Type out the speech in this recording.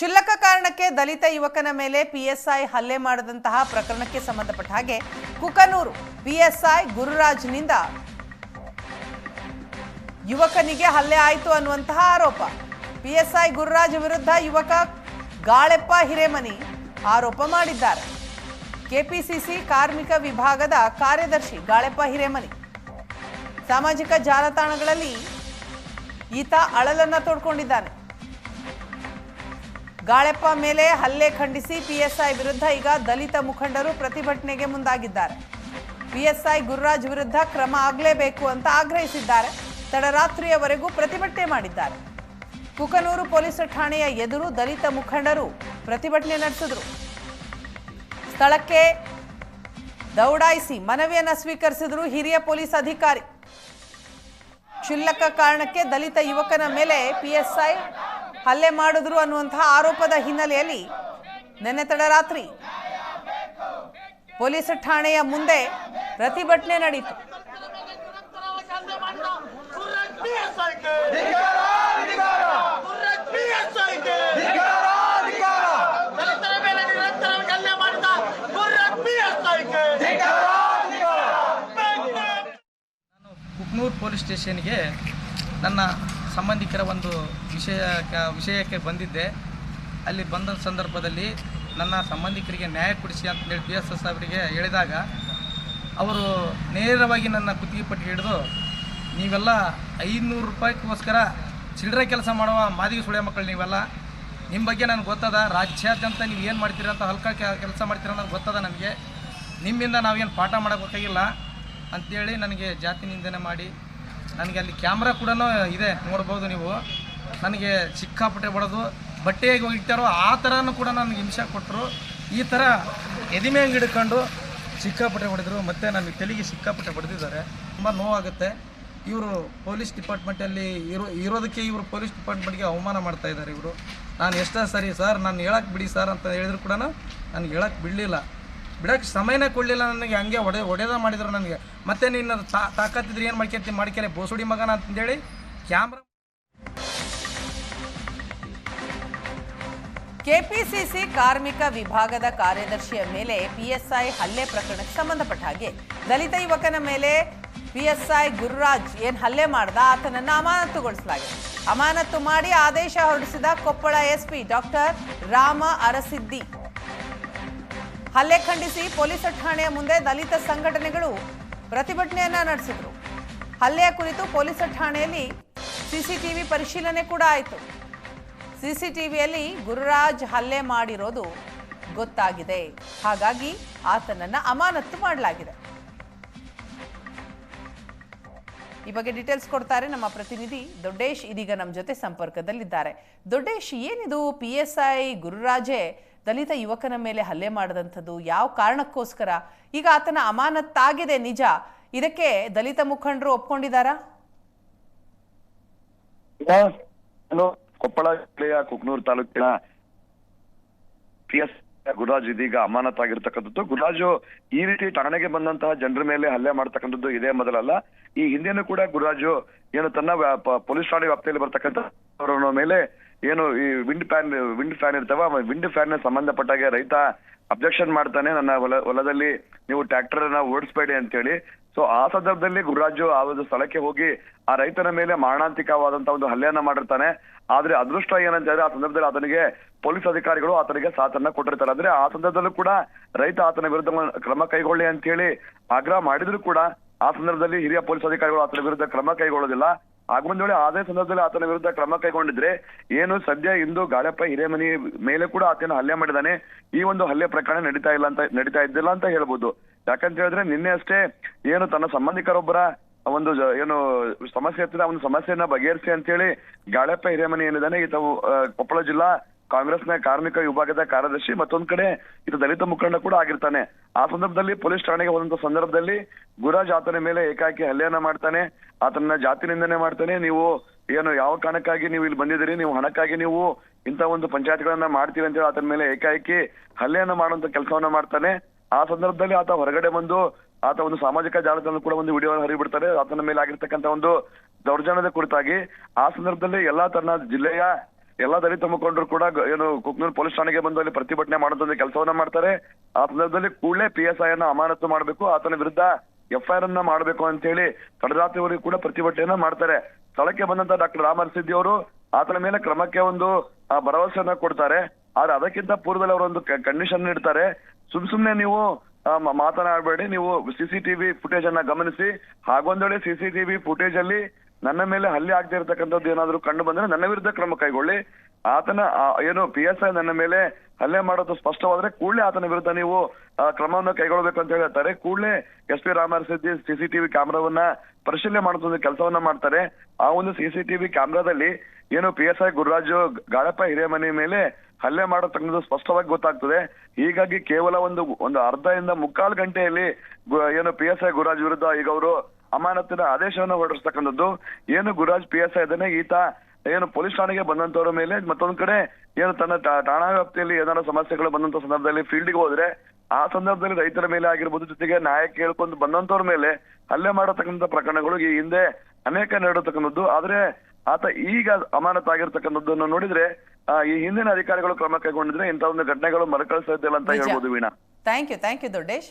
ಕ್ಷುಲ್ಲಕ ಕಾರಣಕ್ಕೆ ದಲಿತ ಯುವಕನ ಮೇಲೆ ಪಿಎಸ್ಐ ಹಲ್ಲೆ ಮಾಡಿದಂತಹ ಪ್ರಕರಣಕ್ಕೆ ಸಂಬಂಧಪಟ್ಟ ಹಾಗೆ ಕುಕನೂರು ಪಿಎಸ್ಐ ಗುರುರಾಜ್ನಿಂದ ಯುವಕನಿಗೆ ಹಲ್ಲೆ ಆಯಿತು ಅನ್ನುವಂತಹ ಆರೋಪ. ಪಿಎಸ್ಐ ಗುರುರಾಜ್ ವಿರುದ್ಧ ಯುವಕ ಗಾಳೆಪ್ಪ ಹಿರೇಮನಿ ಆರೋಪ ಮಾಡಿದ್ದಾರೆ. ಕೆಪಿಸಿಸಿ ಕಾರ್ಮಿಕ ವಿಭಾಗದ ಕಾರ್ಯದರ್ಶಿ ಗಾಳೆಪ್ಪ ಹಿರೇಮನಿ. ಸಾಮಾಜಿಕ ಜಾಲತಾಣಗಳಲ್ಲಿ ಈತ ಅಳಲನ್ನ ತೋಡ್ಕೊಂಡಿದ್ದಾನೆ. ಗಾಳೆಪ್ಪ ಮೇಲೆ ಹಲ್ಲೆ ಖಂಡಿಸಿ ಪಿಎಸ್ಐ ವಿರುದ್ಧ ಈಗ ದಲಿತ ಮುಖಂಡರು ಪ್ರತಿಭಟನೆಗೆ ಮುಂದಾಗಿದ್ದಾರೆ. ಪಿಎಸ್ಐ ಗುರುರಾಜ್ ವಿರುದ್ಧ ಕ್ರಮ ಆಗಲೇಬೇಕು ಅಂತ ಆಗ್ರಹಿಸಿದ್ದಾರೆ. ತಡರಾತ್ರಿಯವರೆಗೂ ಪ್ರತಿಭಟನೆ ಮಾಡಿದ್ದಾರೆ. ಕುಕನೂರು ಪೊಲೀಸ್ ಠಾಣೆಯ ಎದುರು ದಲಿತ ಮುಖಂಡರು ಪ್ರತಿಭಟನೆ ನಡೆಸಿದರು. ಸ್ಥಳಕ್ಕೆ ದೌಡಾಯಿಸಿ ಮನವಿಯನ್ನು ಸ್ವೀಕರಿಸಿದ್ರು ಹಿರಿಯ ಪೊಲೀಸ್ ಅಧಿಕಾರಿ. ಕ್ಷುಲ್ಲಕ ಕಾರಣಕ್ಕೆ ದಲಿತ ಯುವಕನ ಮೇಲೆ ಪಿಎಸ್ಐ ಹಲ್ಲೆ ಮಾಡಿದ್ರು ಅನ್ನುವಂತಹ ಆರೋಪದ ಹಿನ್ನೆಲೆಯಲ್ಲಿ ನಿನ್ನೆ ತಡರಾತ್ರಿ ಪೊಲೀಸ್ ಠಾಣೆಯ ಮುಂದೆ ಪ್ರತಿಭಟನೆ ನಡೆಯಿತು. ಕುಕ್ನೂರು ಪೊಲೀಸ್ ಸ್ಟೇಷನ್ಗೆ ನನ್ನ ಸಂಬಂಧಿಕರ ಒಂದು ವಿಷಯ ವಿಷಯಕ್ಕೆ ಬಂದಿದ್ದೆ. ಅಲ್ಲಿ ಬಂದ ಸಂದರ್ಭದಲ್ಲಿ ನನ್ನ ಸಂಬಂಧಿಕರಿಗೆ ನ್ಯಾಯ ಕೊಡಿಸಿ ಅಂತೇಳಿ ಬಿ ಎಸ್ ಎಸ್ ಅವರಿಗೆ ಹೇಳಿದಾಗ ಅವರು ನೇರವಾಗಿ ನನ್ನ ಕುತ್ತಿಗೆ ಪಟ್ಟಿ ಹಿಡಿದು, ನೀವೆಲ್ಲ ಐನೂರು ರೂಪಾಯಿಗೋಸ್ಕರ ಚಿಲ್ಲರೆ ಕೆಲಸ ಮಾಡುವ ಮಾದಿಗೆ ಸುಳೆ ಮಕ್ಕಳು ನೀವೆಲ್ಲ ನಿಮ್ಮ ಬಗ್ಗೆ ನನಗೆ ಗೊತ್ತದ? ರಾಜ್ಯಾದ್ಯಂತ ನೀವು ಏನು ಮಾಡ್ತೀರಾ ಅಂತ ಹಲ್ಕ ಕೆಲಸ ಮಾಡ್ತೀರ ಅನ್ನೋದು ಗೊತ್ತದ ನನಗೆ ನಿಮ್ಮಿಂದ ನಾವೇನು ಪಾಠ ಮಾಡೋಕ್ಕಾಗಿಲ್ಲ? ಅಂಥೇಳಿ ನನಗೆ ಜಾತಿ ನಿಂದನೆ ಮಾಡಿ ನನಗೆ ಅಲ್ಲಿ ಕ್ಯಾಮ್ರಾ ಕೂಡ ಇದೆ, ನೋಡ್ಬೋದು ನೀವು. ನನಗೆ ಸಿಕ್ಕಾಪಟ್ಟೆ ಹೊಡೆದು ಬಟ್ಟೆಗೆ ಹೋಗಿಟ್ಟಾರೋ ಆ ಥರನೂ ಕೂಡ ನನಗೆ ಹಿಂಸೆ ಕೊಟ್ಟರು. ಈ ಥರ ಎದಿಮೆ ಹಿಡ್ಕೊಂಡು ಸಿಕ್ಕಾಪಟ್ಟೆ ಹೊಡೆದ್ರು, ಮತ್ತು ನನಗೆ ತೆಲಿಗೆ ಸಿಕ್ಕಾಪಟ್ಟೆ ಹೊಡೆದಿದ್ದಾರೆ ತುಂಬ ನೋವಾಗುತ್ತೆ. ಇವರು ಪೊಲೀಸ್ ಡಿಪಾರ್ಟ್ಮೆಂಟಲ್ಲಿ ಇರೋ, ಇರೋದಕ್ಕೆ ಇವರು ಪೊಲೀಸ್ ಡಿಪಾರ್ಟ್ಮೆಂಟ್ಗೆ ಅವಮಾನ ಮಾಡ್ತಾ ಇದ್ದಾರೆ ಇವರು. ನಾನು ಎಷ್ಟೋ ಸರಿ, ಸರ್, ನಾನು ಹೇಳಕ್ಕೆ ಬಿಡಿ, ಸರ್, ಅಂತ ಹೇಳಿದ್ರು ಕೂಡ ನನಗೆ ಹೇಳಕ್ಕೆ ಬಿಡಲಿಲ್ಲ. ಬಿಡಕ್ಕೆ ಸಮಯನೇ ಕೊಡಲಿಲ್ಲ ನನಗೆ, ಹಂಗೆ ಒಡೆ ಒಡೆದ ಮಾಡಿದ್ರು ನನಗೆ. ಮತ್ತೆ ನೀನು ತಾಕತ್ತಿದ್ರೆ ಏನು ಮಾಡ್ಕೊತೀನಿ ಮಾಡ್ಕೊಲೆ, ಬೋಸುಡಿ ಮಗನ ಅಂತಂದೇಳಿ ಕ್ಯಾಮ್ರಾ ಕೆಪಿಸಿಸಿ ಕಾರ್ಮಿಕ ವಿಭಾಗದ ಕಾರ್ಯದರ್ಶಿಯ ಮೇಲೆ ಪಿಎಸ್ಐ ಹಲ್ಲೆ ಪ್ರಕರಣಕ್ಕೆ ಸಂಬಂಧಪಟ್ಟ ಹಾಗೆ. ದಲಿತ ಯುವಕನ ಮೇಲೆ ಪಿಎಸ್ಐ ಗುರುರಾಜ್ ಏನ್ ಹಲ್ಲೆ ಮಾಡ್ದ? ಆತನನ್ನು ಅಮಾನತುಗೊಳಿಸಲಾಗಿದೆ. ಅಮಾನತು ಮಾಡಿ ಆದೇಶ ಹೊರಡಿಸಿದ ಕೊಪ್ಪಳ ಎಸ್ಪಿ ಡಾಕ್ಟರ್ ರಾಮ ಅರಸಿದ್ದಿ. ಹಲ್ಲೆ ಖಂಡಿಸಿ ಪೊಲೀಸ್ ಠಾಣೆಯ ಮುಂದೆ ದಲಿತ ಸಂಘಟನೆಗಳು ಪ್ರತಿಭಟನೆಯನ್ನ ನಡೆಸಿದ್ರು. ಹಲ್ಲೆಯ ಕುರಿತು ಪೊಲೀಸ್ ಠಾಣೆಯಲ್ಲಿ ಸಿಸಿಟಿವಿ ಪರಿಶೀಲನೆ ಕೂಡ ಆಯಿತು. ಸಿಸಿಟಿವಿಯಲ್ಲಿ ಗುರುರಾಜ್ ಹಲ್ಲೆ ಮಾಡಿರೋದು ಗೊತ್ತಾಗಿದೆ. ಹಾಗಾಗಿ ಆತನನ್ನ ಅಮಾನತ್ತು ಮಾಡಲಾಗಿದೆ. ಈ ಬಗ್ಗೆ ಡೀಟೇಲ್ಸ್ ಕೊಡ್ತಾರೆ ನಮ್ಮ ಪ್ರತಿನಿಧಿ ದೊಡ್ಡೇಶ್ ಇದೀಗ ನಮ್ಮ ಜೊತೆ ಸಂಪರ್ಕದಲ್ಲಿದ್ದಾರೆ. ದೊಡ್ಡೇಶ್, ಏನಿದು ಪಿ ಎಸ್ ಐ ಗುರುರಾಜೆ? ದಲಿತ ಯುವಕನ ಮೇಲೆ ಹಲ್ಲೆ ಮಾಡಿದಂಥದ್ದು ಯಾವ ಕಾರಣಕ್ಕೋಸ್ಕರ? ಈಗ ಆತನ ಅಮಾನತ್ತಾಗಿದೆ ನಿಜ. ಇದಕ್ಕೆ ದಲಿತ ಮುಖಂಡರು ಒಪ್ಕೊಂಡಿದ್ದಾರಾ? ಕೊಪ್ಪಳ ಜಿಲ್ಲೆಯ ಕುಕ್ನೂರು ತಾಲೂಕಿನ ಗುರುರಾಜ್ ಇದೀಗ ಅಮಾನತಾಗಿರ್ತಕ್ಕಂಥದ್ದು ಗುರುರಾಜು ಈ ರೀತಿ ಠಾಣೆಗೆ ಬಂದಂತಹ ಜನರ ಮೇಲೆ ಹಲ್ಲೆ ಮಾಡ್ತಕ್ಕಂಥದ್ದು ಇದೇ ಮೊದಲಲ್ಲ. ಈ ಹಿಂದೆನೂ ಕೂಡ ಗುರುರಾಜು ಏನು ತನ್ನ ಪೊಲೀಸ್ ಠಾಣೆ ವ್ಯಾಪ್ತಿಯಲ್ಲಿ ಬರ್ತಕ್ಕಂಥ ಮೇಲೆ ಏನು ಈ ವಿಂಡ್ ಫ್ಯಾನ್ ವಿಂಡ್ ಫ್ಯಾನ್ ಇರ್ತಾವ ವಿಂಡ್ ಫ್ಯಾನ್ ಸಂಬಂಧಪಟ್ಟಾಗೆ ರೈತ ಅಬ್ಜೆಕ್ಷನ್ ಮಾಡ್ತಾನೆ ನನ್ನ ಹೊಲ, ಹೊಲದಲ್ಲಿ. ನೀವು ಟ್ರ್ಯಾಕ್ಟರ್ನ ಓಡಿಸ್ಬೇಡಿ ಅಂತೇಳಿ. ಸೊ ಆ ಸಂದರ್ಭದಲ್ಲಿ ಗುರುರಾಜು ಆ ಒಂದು ಸ್ಥಳಕ್ಕೆ ಹೋಗಿ ಆ ರೈತನ ಮೇಲೆ ಮಾರಣಾಂತಿಕವಾದಂತ ಒಂದು ಹಲ್ಲೆಯನ್ನ ಮಾಡಿರ್ತಾನೆ. ಆದ್ರೆ ಅದೃಷ್ಟ ಏನಂತ ಆ ಸಂದರ್ಭದಲ್ಲಿ ಆತನಿಗೆ ಪೊಲೀಸ್ ಅಧಿಕಾರಿಗಳು ಆತನಿಗೆ ಸಾಥನ್ನ ಕೊಟ್ಟಿರ್ತಾರೆ. ಅಂದ್ರೆ ಆ ಸಂದರ್ಭದಲ್ಲೂ ಕೂಡ ರೈತ ಆತನ ವಿರುದ್ಧ ಕ್ರಮ ಕೈಗೊಳ್ಳಿ ಅಂತ ಹೇಳಿ ಆಗ್ರಹ ಮಾಡಿದ್ರು ಕೂಡ. ಆ ಸಂದರ್ಭದಲ್ಲಿ ಹಿರಿಯ ಪೊಲೀಸ್ ಅಧಿಕಾರಿಗಳು ಆತನ ವಿರುದ್ಧ ಕ್ರಮ ಕೈಗೊಳ್ಳೋದಿಲ್ಲ. ಆಗಮಂದ ವೇಳೆ ಅದೇ ಸಂದರ್ಭದಲ್ಲಿ ಆತನ ವಿರುದ್ಧ ಕ್ರಮ ಕೈಗೊಂಡಿದ್ರೆ ಏನು ಸದ್ಯ ಇಂದು ಗಾಳಪ್ಪ ಹಿರೇಮನಿ ಮೇಲೆ ಕೂಡ ಆತನ ಹಲ್ಲೆ ಮಾಡಿದಾನೆ. ಈ ಒಂದು ಹಲ್ಲೆ ಪ್ರಕರಣ ನಡೀತಾ ಇಲ್ಲ ಅಂತ, ನಡೀತಾ ಇದ್ದಿಲ್ಲ ಅಂತ ಹೇಳ್ಬೋದು. ಯಾಕಂತ ಹೇಳಿದ್ರೆ ನಿನ್ನೆ ಅಷ್ಟೇ ಏನು ತನ್ನ ಸಂಬಂಧಿಕರೊಬ್ಬರ ಒಂದು ಏನು ಸಮಸ್ಯೆ ಇರ್ತದೆ ಒಂದು ಸಮಸ್ಯೆಯನ್ನ ಬಗೆಹರಿಸಿ ಅಂತೇಳಿ ಗಾಳಪ್ಪ ಹಿರೇಮನಿ ಏನಿದ್ದಾನೆ ಈತ ಕೊಪ್ಪಳ ಜಿಲ್ಲಾ ಕಾಂಗ್ರೆಸ್ನ ಕಾರ್ಮಿಕ ವಿಭಾಗದ ಕಾರ್ಯದರ್ಶಿ ಮತ್ತೊಂದ್ ಕಡೆ ಇದು ದಲಿತ ಮುಖಂಡ ಕೂಡ ಆಗಿರ್ತಾನೆ. ಆ ಸಂದರ್ಭದಲ್ಲಿ ಪೊಲೀಸ್ ಠಾಣೆಗೆ ಹೋದಂತ ಸಂದರ್ಭದಲ್ಲಿ ಗುರಾಜ್ ಆತನ ಮೇಲೆ ಏಕಾಕಿ ಹಲ್ಲೆಯನ್ನ ಮಾಡ್ತಾನೆ. ಆತನ ಜಾತಿ ನಿಂದನೆ ಮಾಡ್ತಾನೆ. ನೀವು ಏನು ಯಾವ ಕಾರಣಕ್ಕಾಗಿ ನೀವು ಇಲ್ಲಿ ಬಂದಿದ್ದೀರಿ? ನೀವು ಹಣಕ್ಕಾಗಿ ನೀವು ಇಂತ ಒಂದು ಪಂಚಾಯತ್ಗಳನ್ನ ಮಾಡ್ತೀವಿ ಅಂತ ಹೇಳಿ ಆತನ ಮೇಲೆ ಏಕಾಏಕಿ ಹಲ್ಲೆಯನ್ನ ಮಾಡುವಂತ ಕೆಲಸವನ್ನ ಮಾಡ್ತಾನೆ. ಆ ಸಂದರ್ಭದಲ್ಲಿ ಆತ ಹೊರಗಡೆ ಬಂದು ಆತ ಒಂದು ಸಾಮಾಜಿಕ ಜಾಲತಾಣ ಕೂಡ ಒಂದು ವಿಡಿಯೋ ಹರಿಬಿಡ್ತಾರೆ. ಆತನ ಮೇಲೆ ಆಗಿರ್ತಕ್ಕಂಥ ಒಂದು ದೌರ್ಜನ್ಯದ ಕುರಿತಾಗಿ ಆ ಸಂದರ್ಭದಲ್ಲಿ ಎಲ್ಲಾ ತನ್ನ ಜಿಲ್ಲೆಯ ಎಲ್ಲಾ ದಲಿತ ಮುಖಂಡರು ಕೂಡ ಏನು ಕುಕ್ನೂರ್ ಪೊಲೀಸ್ ಠಾಣೆಗೆ ಬಂದು ಅಲ್ಲಿ ಪ್ರತಿಭಟನೆ ಮಾಡುವಂತ ಕೆಲಸವನ್ನ ಮಾಡ್ತಾರೆ. ಆ ಸಂದರ್ಭದಲ್ಲಿ ಕೂಡಲೇ ಪಿ ಎಸ್ ಐ ಅನ್ನ ಅಮಾನತು ಮಾಡಬೇಕು. ಆತನ ವಿರುದ್ಧ ಎಫ್ ಐ ಆರ್ ಅನ್ನ ಮಾಡಬೇಕು ಅಂತ ಹೇಳಿ ತಡರಾತ್ರಿವರೆಗೂ ಕೂಡ ಪ್ರತಿಭಟನೆಯನ್ನ ಮಾಡ್ತಾರೆ. ಸ್ಥಳಕ್ಕೆ ಬಂದಂತ ಡಾಕ್ಟರ್ ರಾಮರ್ ಸಿದ್ದಿ ಅವರು ಆತನ ಮೇಲೆ ಕ್ರಮಕ್ಕೆ ಒಂದು ಭರವಸೆಯನ್ನ ಕೊಡ್ತಾರೆ. ಆದ್ರೆ ಅದಕ್ಕಿಂತ ಪೂರ್ವದಲ್ಲಿ ಅವರು ಒಂದು ಕಂಡೀಷನ್ ಇಡ್ತಾರೆ. ಸುಮ್ ಸುಮ್ನೆ ನೀವು ಮಾತನಾಡಬೇಡಿ. ನೀವು ಸಿಸಿಟಿವಿ ಫುಟೇಜ್ ಅನ್ನ ಗಮನಿಸಿ. ಹಾಗೊಂದ್ ವೇಳೆ ಸಿಸಿಟಿವಿ ಫುಟೇಜ್ ಅಲ್ಲಿ ನನ್ನ ಮೇಲೆ ಹಲ್ಲೆ ಆಗದೆ ಇರತಕ್ಕಂಥದ್ದು ಏನಾದರೂ ಕಂಡು ಬಂದ್ರೆ ನನ್ನ ವಿರುದ್ಧ ಕ್ರಮ ಕೈಗೊಳ್ಳಿ. ಆತನ ಏನು ಪಿ ಎಸ್ ಐ ನನ್ನ ಮೇಲೆ ಹಲ್ಲೆ ಮಾಡೋದು ಸ್ಪಷ್ಟವಾದ್ರೆ ಕೂಡಲೇ ಆತನ ವಿರುದ್ಧ ನೀವು ಕ್ರಮವನ್ನು ಕೈಗೊಳ್ಳಬೇಕು ಅಂತ ಹೇಳ್ತಾರೆ. ಕೂಡಲೇ ಎಸ್ ಪಿ ರಾಮರ್ಸಿದ್ದಿ ಸಿಸಿಟಿವಿ ಕ್ಯಾಮ್ರಾವನ್ನ ಪರಿಶೀಲನೆ ಮಾಡುವಂತ ಕೆಲಸವನ್ನ ಮಾಡ್ತಾರೆ. ಆ ಒಂದು ಸಿಸಿಟಿವಿ ಕ್ಯಾಮ್ರಾದಲ್ಲಿ ಏನು P S I Gururaju Galappa Hiremani ಮೇಲೆ ಹಲ್ಲೆ ಮಾಡತಕ್ಕಂಥದ್ದು ಸ್ಪಷ್ಟವಾಗಿ ಗೊತ್ತಾಗ್ತದೆ. ಹೀಗಾಗಿ ಕೇವಲ ಒಂದು ಒಂದು ಅರ್ಧದಿಂದ ಮುಕ್ಕಾಲು ಗಂಟೆಯಲ್ಲಿ ಏನು ಪಿ ಎಸ್ ಐ ಗುರುರಾಜ್ ವಿರುದ್ಧ ಈಗ ಅವರು ಅಮಾನತಿನ ಆದೇಶವನ್ನು ಹೊರಡಿಸ್ತಕ್ಕಂಥದ್ದು. ಏನು ಗುರುರಾಜ್ ಪಿ ಎಸ್ ಐ ಇದ್ದಾನೆ ಈತ ಏನು ಪೊಲೀಸ್ ಠಾಣೆಗೆ ಬಂದಂತವರ ಮೇಲೆ ಮತ್ತೊಂದ್ ಕಡೆ ಏನು ತನ್ನ ಠಾಣಾ ವ್ಯಾಪ್ತಿಯಲ್ಲಿ ಏನಾದ್ರು ಸಮಸ್ಯೆಗಳು ಬಂದಂತ ಸಂದರ್ಭದಲ್ಲಿ ಫೀಲ್ಡ್ಗೆ ಹೋದ್ರೆ ಆ ಸಂದರ್ಭದಲ್ಲಿ ರೈತರ ಮೇಲೆ ಆಗಿರ್ಬೋದು ಜೊತೆಗೆ ನ್ಯಾಯ ಕೇಳ್ಕೊಂಡು ಬಂದಂತವ್ರ ಮೇಲೆ ಹಲ್ಲೆ ಮಾಡತಕ್ಕಂಥ ಪ್ರಕರಣಗಳು ಈ ಹಿಂದೆ ಅನೇಕ ನಡೆಯತಕ್ಕಂಥದ್ದು ಆದ್ರೆ ಆತ ಈಗ ಅಮಾನತಾಗಿರ್ತಕ್ಕಂಥದ್ದನ್ನು ನೋಡಿದ್ರೆ ಆ, ಈ ಹಿಂದಿನ ಅಧಿಕಾರಿಗಳು ಕ್ರಮ ಕೈಗೊಂಡಿದ್ರೆ ಇಂಥ ಒಂದು ಘಟನೆಗಳು ಮರುಕಳಿಸ್ತಾ ಇದ್ದಿಲ್ಲ ಅಂತ. ಹೇಳ್ಬೋದು Veena. Thank you thank you Doddesh.